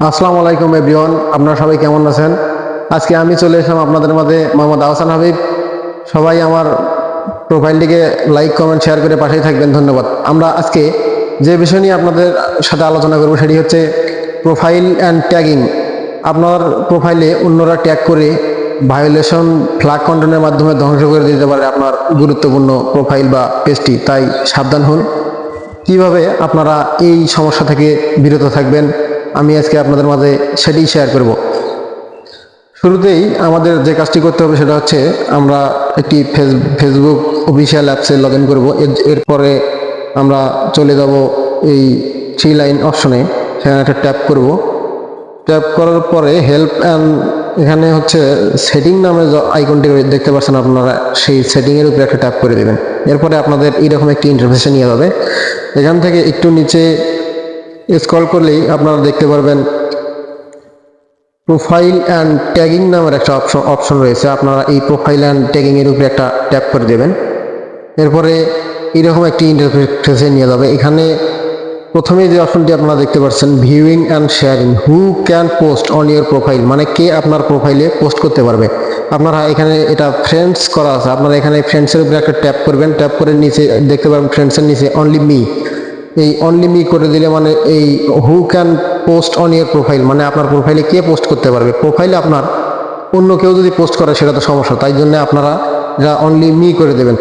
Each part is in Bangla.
আসসালামু আলাইকুম এভরিওয়ান, আপনারা সবাই কেমন আছেন? আজকে আমি চলে এসলাম আপনাদের মাঝে মোহাম্মদ আহসান হাবিব। সবাই আমার প্রোফাইলটিকে লাইক, কমেন্ট, শেয়ার করে পাশেই থাকবেন, ধন্যবাদ। আমরা আজকে যে বিষয় নিয়ে আপনাদের সাথে আলোচনা করব সেটি হচ্ছে প্রোফাইল অ্যান্ড ট্যাগিং। আপনার প্রোফাইলে অন্যরা ট্যাগ করে ভায়োলেশন, ফ্ল্যাগ কন্টেন্টের মাধ্যমে ধ্বংস করে দিতে পারে আপনার গুরুত্বপূর্ণ প্রোফাইল বা পেজটি। তাই সাবধান হন। কীভাবে আপনারা এই সমস্যা থেকে বিরত থাকবেন? আমি আজকে আপনাদের মাঝে সেটাই শেয়ার করব। শুরুতেই আমাদের যে কাজটি করতে হবে সেটা হচ্ছে আমরা একটি ফেস ফেসবুক অফিসিয়াল অ্যাপসে লগ ইন করব। এরপরে আমরা চলে যাব এই থ্রি লাইন অপশনে সেখানে একটা ট্যাপ করব। ট্যাপ করার পরে হেল্প অ্যান্ড এখানে হচ্ছে সেটিং নামে আইকনটি দেখতে পাচ্ছেন আপনারা, সেই সেটিংয়ের উপরে একটা ট্যাপ করে দেবেন। এরপরে আপনাদের এইরকম একটি ইন্টারফেসে নিয়ে যাবে। এখান থেকে একটু নিচে স্ক্রল করলেই আপনারা দেখতে পারবেন প্রোফাইল অ্যান্ড ট্যাগিং নামের একটা অপশন অপশন রয়েছে। আপনারা এই প্রোফাইল অ্যান্ড ট্যাগিং এর উপরে একটা ট্যাপ করে দেবেন। এরপরে এরকম একটি ইন্টারফেসে নিয়ে যাবে। এখানে প্রথমে যে অপশনটি আপনারা দেখতে পাচ্ছেন viewing and sharing who can post on your profile মানে কে আপনার প্রোফাইলে পোস্ট করতে পারবে? আপনারা এখানে এটা ফ্রেন্ডস করা আছে। আপনারা এখানে ফ্রেন্ডসের উপরে একটা ট্যাপ করবেন। ট্যাপ করে নিচে দেখতে পারবেন ফ্রেন্ডসের নিচে অনলি মি এই অনলি মি করে দিলে মানে এই who can post on your profile মানে আপনার প্রোফাইলে কে পোস্ট করতে পারবে? প্রোফাইলে আপনার অন্য কেউ যদি পোস্ট করে সেটা তো সমস্যা, তাই জন্য আপনারা যা অনলি মি করে দেবেন।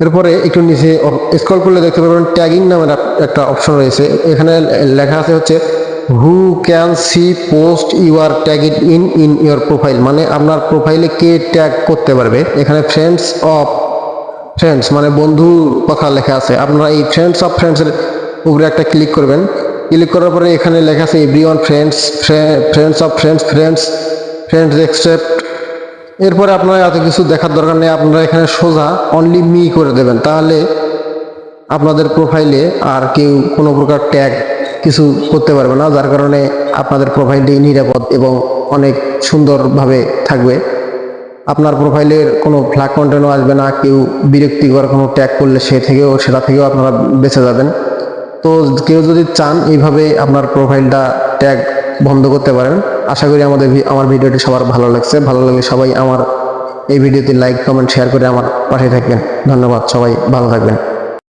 এরপরে একটু নিচে স্ক্রল করলে দেখতে পারবেন ট্যাগিং নামের এক- একটা অপশন রয়েছে। এখানে লেখা আছে হচ্ছে who can see post you are tag in in your profile মানে আপনার প্রোফাইলে কে ট্যাগ করতে পারবে। এখানে ফ্রেন্ডস অফ ফ্রেন্ডস মানে বন্ধু কথা লেখা আছে। আপনারা এই ফ্রেন্ডস অফ ফ্রেন্ডসের উপরে একটা ক্লিক করবেন। ক্লিক করার পরে এখানে লেখা আছে everyone friends friends of friends friends friends except এরপরে আপনারা এত কিছু দেখার দরকার নেই, আপনারা এখানে সোজা অনলি মি করে দেবেন। তাহলে আপনাদের প্রোফাইলে আর কেউ কোনো প্রকার ট্যাগ কিছু করতে পারবে না, যার কারণে আপনাদের প্রোফাইলটি নিরাপদ এবং অনেক সুন্দরভাবে থাকবে। আপনার প্রোফাইলের কোনো ফ্ল্যাগ কন্টেন্টও আসবে না, কেউ বিরক্তিকর কোনো ট্যাগ করলে সে থেকেও, সেটা থেকেও আপনারা বেঁচে যাবেন। তো কেউ যদি চান এইভাবে আপনার প্রোফাইলটা ট্যাগ বন্ধ করতে পারেন, আশা করি আমাদের আমার ভিডিওটি সবার ভালো লাগছে। ভালো লাগলে সবাই আমার এই ভিডিওতে লাইক কমেন্ট শেয়ার করে আমার পাশে থাকবেন। ধন্যবাদ, সবাই ভালো থাকবেন।